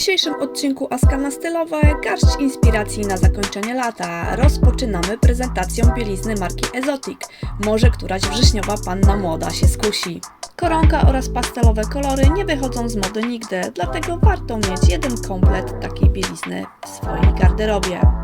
dzisiejszym odcinku Askana Stylowe garść inspiracji na zakończenie lata. Rozpoczynamy prezentacją bielizny marki Exotic. Może któraś wrześniowa panna młoda się skusi. Koronka oraz pastelowe kolory nie wychodzą z mody nigdy, dlatego warto mieć jeden komplet takiej bielizny w swojej garderobie.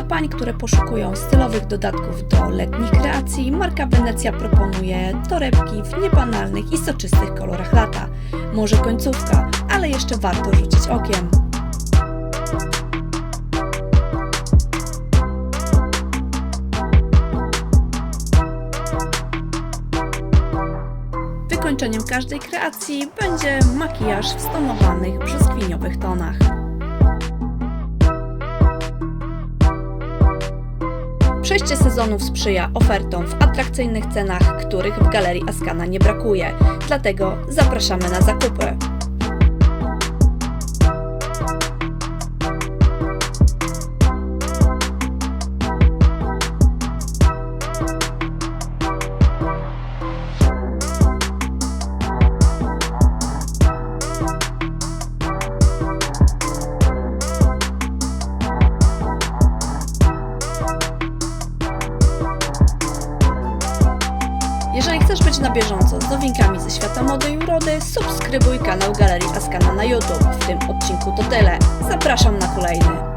Dla pań, które poszukują stylowych dodatków do letnich kreacji, marka Wenecja proponuje torebki w niebanalnych i soczystych kolorach lata. Może końcówka, ale jeszcze warto rzucić okiem. Wykończeniem każdej kreacji będzie makijaż w stonowanych brzoskwiniowych tonach. Przejście sezonów sprzyja ofertom w atrakcyjnych cenach, których w galerii Askana nie brakuje. Dlatego zapraszamy na zakupy. Jeżeli chcesz być na bieżąco z nowinkami ze świata mody i urody, subskrybuj kanał Galerii Askana na YouTube. W tym odcinku to tyle. Zapraszam na kolejny.